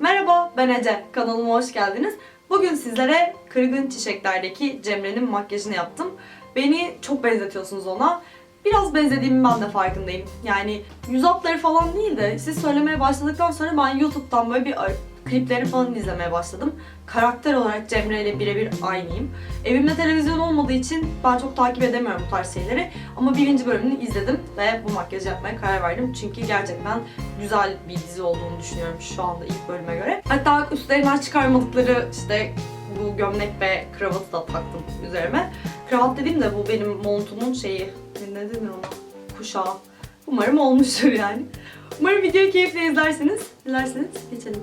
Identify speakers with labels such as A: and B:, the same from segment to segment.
A: Merhaba ben Ece. Kanalıma hoş geldiniz. Bugün sizlere Kırgın Çiçekler'deki Cemre'nin makyajını yaptım. Beni çok benzetiyorsunuz ona. Biraz benzediğimi ben de farkındayım. Yani yüz hatları falan değil de siz söylemeye başladıktan sonra ben YouTube'dan böyle bir klipleri falan izlemeye başladım. Karakter olarak Cemre ile birebir aynıyım. Evimde televizyon olmadığı için ben çok takip edemiyorum bu tarz şeyleri. Ama birinci bölümünü izledim ve bu makyajı yapmaya karar verdim. Çünkü gerçekten güzel bir dizi olduğunu düşünüyorum şu anda ilk bölüme göre. Hatta üstlerinden çıkarmadıkları işte bu gömlek ve kravatı da taktım üzerime. Kravat dediğim de bu benim montumun şeyi. Ne denir ona? Kuşağı. Umarım olmuştur yani. Umarım videoyu keyifle izlersiniz. Dilerseniz geçelim.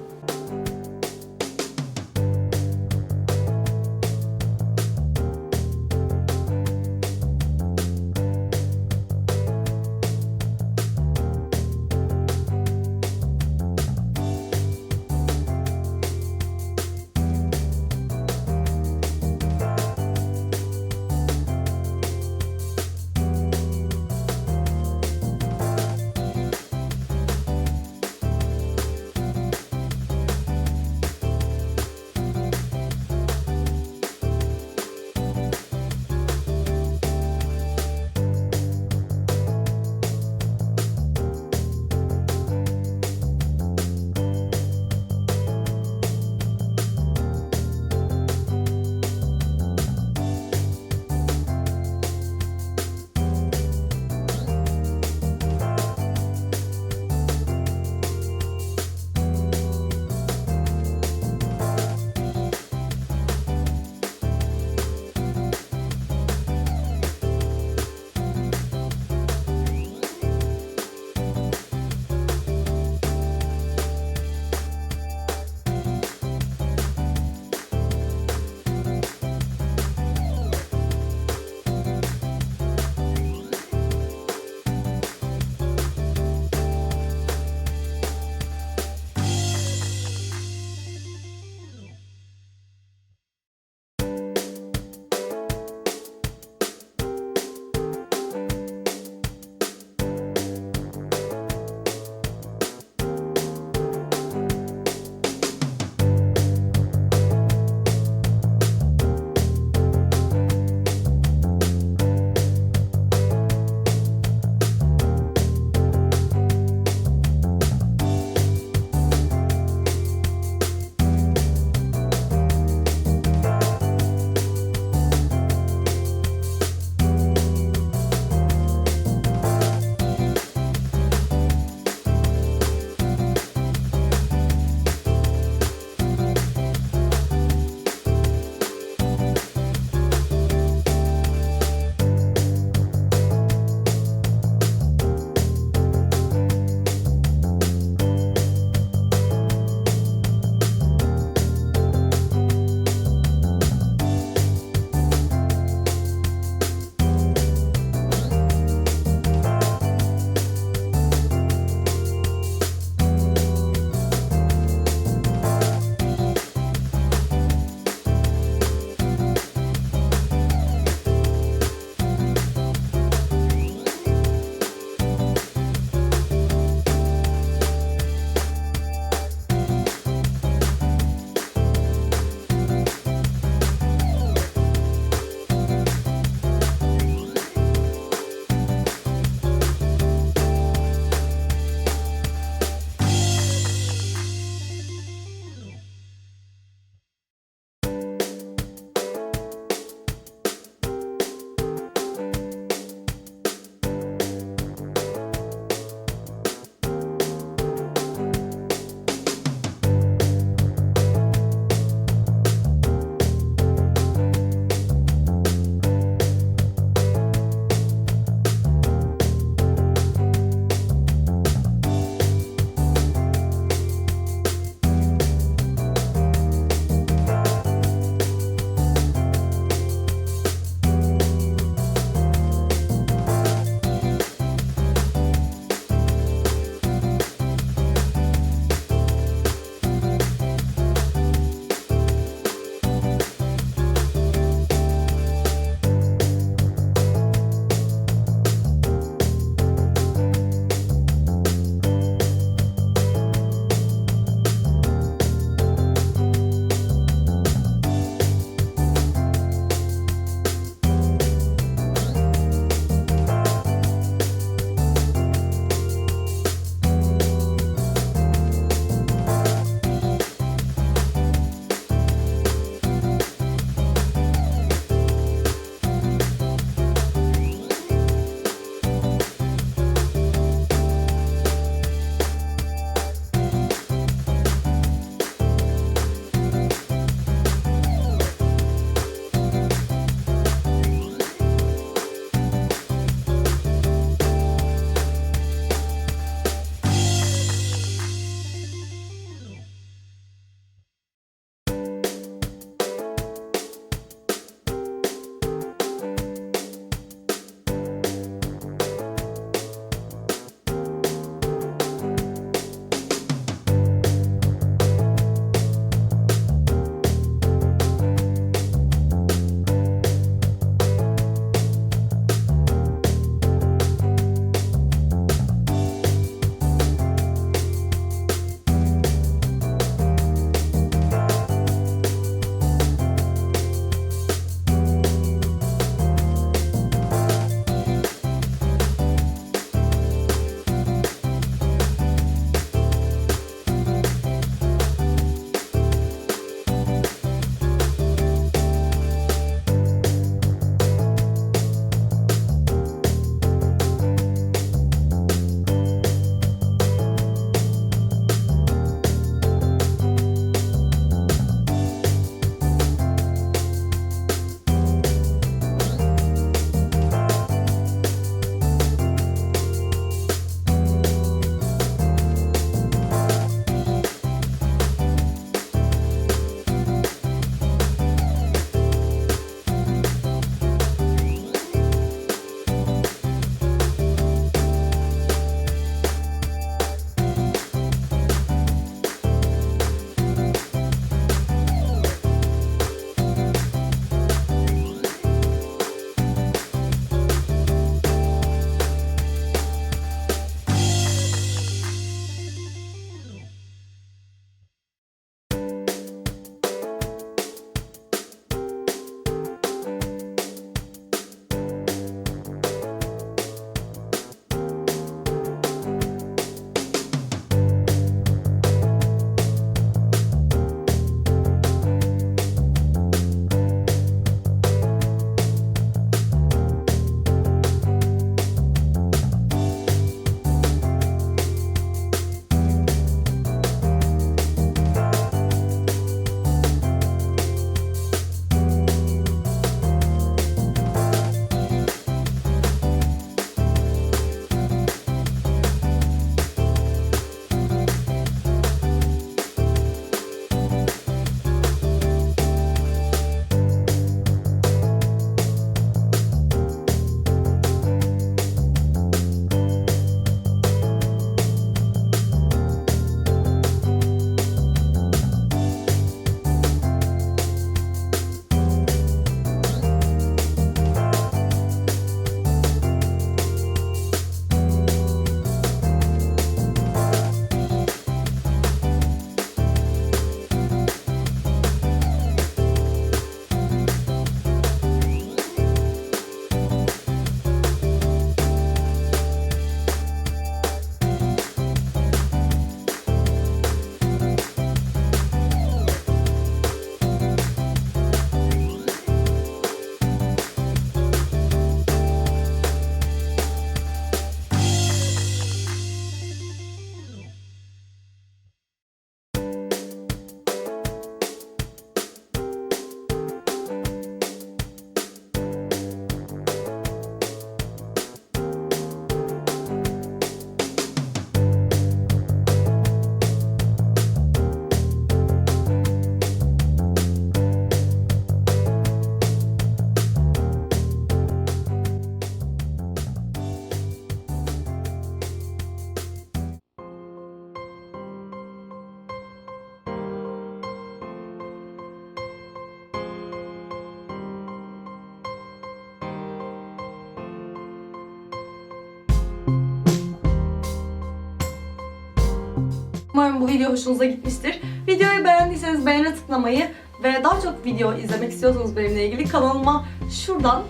A: Umarım bu video hoşunuza gitmiştir. Videoyu beğendiyseniz beğene tıklamayı ve daha çok video izlemek istiyorsanız benimle ilgili kanalıma şuradan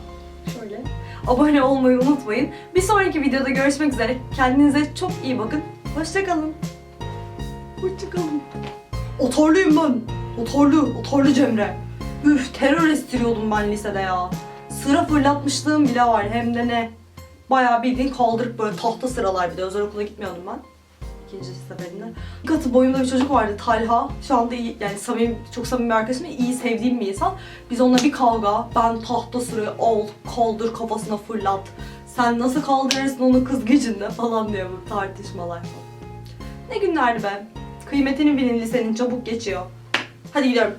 A: şöyle abone olmayı unutmayın. Bir sonraki videoda görüşmek üzere. Kendinize çok iyi bakın. Hoşçakalın. Hoşçakalın. Otorluyum ben. Otorlu, otorlu Cemre. Üf terör estiriyordum ben lisede ya. Sıra fırlatmışlığım bile var hem de ne. Bayağı bildiğin kaldırıp böyle tahta sıralar bir de özel okula gitmiyordum ben. İkinci seferinde. Katı boyumda bir çocuk vardı Talha. Şu anda iyi, yani samimi, çok samimi bir arkadaşım ve iyi sevdiğim bir insan. Biz onunla bir kavga. Ben tahta sırayı al, kaldır kafasına fırlat. Sen nasıl kaldırırsın onu kız gücünde falan diye bu tartışmalar. Ne günlerdi be. Kıymetini bilin lisenin çabuk geçiyor. Hadi gidiyorum.